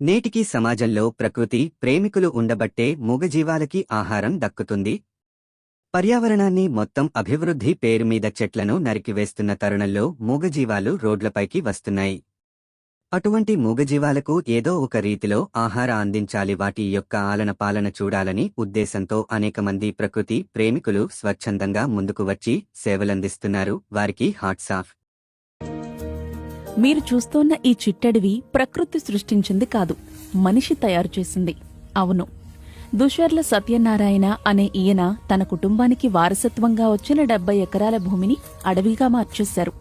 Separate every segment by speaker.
Speaker 1: నేటికీ సమాజంలో ప్రకృతి ప్రేమికులు ఉండబట్టే మూగజీవాలకి ఆహారం దక్కుతుంది. పర్యావరణాన్ని మొత్తం అభివృద్ధి పేరు మీద చెట్లను నరికివేస్తున్న తరుణంలో మూగజీవాలు రోడ్లపైకి వస్తున్నాయి. అటువంటి మూగజీవాలకు ఏదో ఒక రీతిలో ఆహార అందించాలి వాటి యొక్క ఆలన పాలన చూడాలని ఉద్దేశంతో అనేక మంది ప్రకృతి ప్రేమికులు స్వచ్ఛందంగా ముందుకు వచ్చి సేవలందిస్తున్నారు. వారికి హాట్సాఫ్
Speaker 2: మీరు చూస్తోన్న ఈ చిట్టడివి ప్రకృతి సృష్టించింది కాదు మనిషి తయారు చేసింది. అవును. దుషర్ల సత్యనారాయణ అనే ఈయన తన కుటుంబానికి వారసత్వంగా వచ్చిన డెబ్బై ఎకరాల భూమిని అడవిగా మార్చేశారు.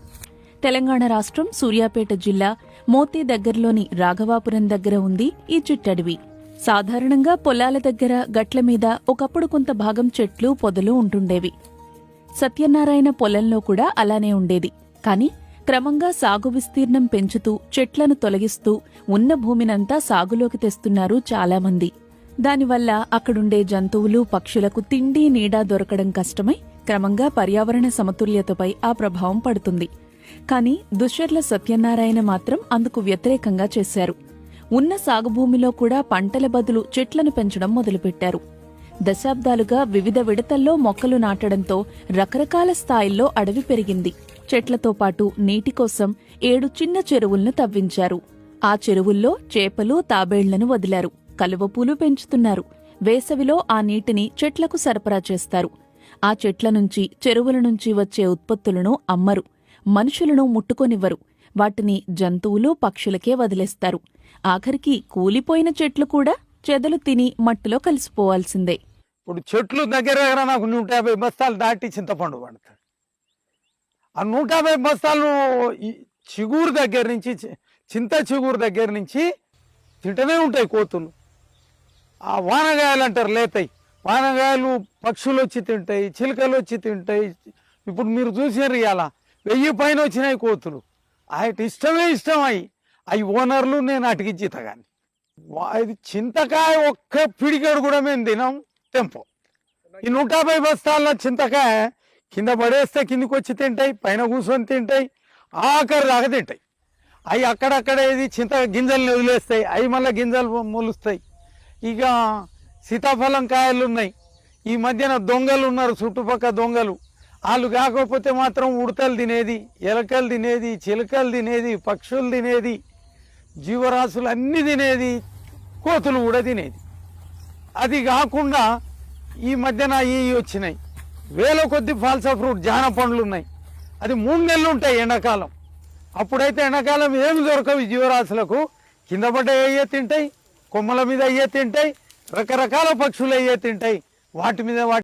Speaker 2: తెలంగాణ రాష్ట్రం సూర్యాపేట జిల్లా మోతి దగ్గరలోని రాఘవాపురం దగ్గర ఉంది ఈ చిట్టడివి. సాధారణంగా పొలాల దగ్గర గట్ల మీద ఒకప్పుడు కొంత భాగం చెట్లు పొదలు ఉంటుండేవి. సత్యనారాయణ పొలంలో కూడా అలానే ఉండేది. కాని క్రమంగా సాగు విస్తీర్ణం పెంచుతూ చెట్లను తొలగిస్తూ ఉన్న భూమినంతా సాగులోకి తెస్తున్నారు చాలామంది. దానివల్ల అక్కడుండే జంతువులు పక్షులకు తిండి నీడా దొరకడం కష్టమై క్రమంగా పర్యావరణ సమతుల్యతపై ఆ ప్రభావం పడుతుంది. కానీ దుశ్శర్ల సత్యనారాయణ మాత్రం అందుకు వ్యతిరేకంగా చేశారు. ఉన్న సాగుభూమిలో కూడా పంటల బదులు చెట్లను పెంచడం మొదలుపెట్టారు. దశాబ్దాలుగా వివిధ విడతల్లో మొక్కలు నాటడంతో రకరకాల స్థాయిల్లో అడవి పెరిగింది. చెట్లతో పాటు నీటి కోసం ఏడు చిన్న చెరువులను తవ్వించారు. ఆ చెరువుల్లో చేపలు తాబేళ్ళను వదిలారు. కలువపూలు పెంచుతున్నారు. వేసవిలో ఆ నీటిని చెట్లకు సరఫరా చేస్తారు. ఆ చెట్ల నుంచి చెరువుల నుంచి వచ్చే ఉత్పత్తులను అమ్మరు. మనుషులను ముట్టుకొనివ్వరు. వాటిని జంతువులు పక్షులకే వదిలేస్తారు. ఆఖరికి కూలిపోయిన చెట్లు కూడా చెదలు తిని మట్టిలో కలిసిపోవాల్సిందే.
Speaker 3: ఇప్పుడు చెట్లు దగ్గర దగ్గర నాకు నూట యాభై బస్తాలు దాటి చింతపండు పండుతాడు. ఆ నూట యాభై బస్తాలు చిగురు దగ్గర నుంచి చింత చిగురు దగ్గర నుంచి తింటనే ఉంటాయి కోతులు. ఆ వానగాయలు అంటారు లేతాయి. వానగాయలు పక్షులు వచ్చి తింటాయి చిలుకలు వచ్చి తింటాయి. ఇప్పుడు మీరు చూసారు ఇవాళ వెయ్యి పైన వచ్చినాయి కోతులు. ఆయన ఇష్టమే ఇష్టం అయి అవి ఓనర్లు నేను అటుకిచ్చి కానీ ఇది చింతకాయ ఒక్క పిడికాడు కూడా మేము తినాం తెంపో. ఈ నూట యాభై బస్తాల చింతకాయ కింద పడేస్తే కిందకు వచ్చి తింటాయి పైన కూర్చొని తింటాయి ఆఖరి దాకా తింటాయి. అవి అక్కడక్కడ ఏది చింత గింజల్ని వదిలేస్తాయి అవి మళ్ళీ గింజలు మొలుస్తాయి. ఇక సీతాఫలం కాయలు ఉన్నాయి. ఈ మధ్యన దొంగలు ఉన్నారు చుట్టుపక్కల దొంగలు. వాళ్ళు కాకపోతే మాత్రం ఉడతలు తినేది ఎలకలు తినేది చిలకలు తినేది పక్షులు తినేది జీవరాశులు అన్నీ తినేది కోతులు కూడా తినేది. అది కాకుండా ఈ మధ్యన ఈ వచ్చినాయి. వేల కొద్ది ఫాల్సా ఫ్రూట్ జాన పండ్లు ఉన్నాయి. అది మూడు నెలలు ఉంటాయి ఎండాకాలం. అప్పుడైతే ఎండాకాలం ఏమి దొరకవు జీవరాశులకు. కింద పడ్డ అయ్యే తింటాయి కొమ్మల మీద అయ్యే తింటాయి రకరకాల పక్షులు అయ్యే తింటాయి. వాటి మీద వాటి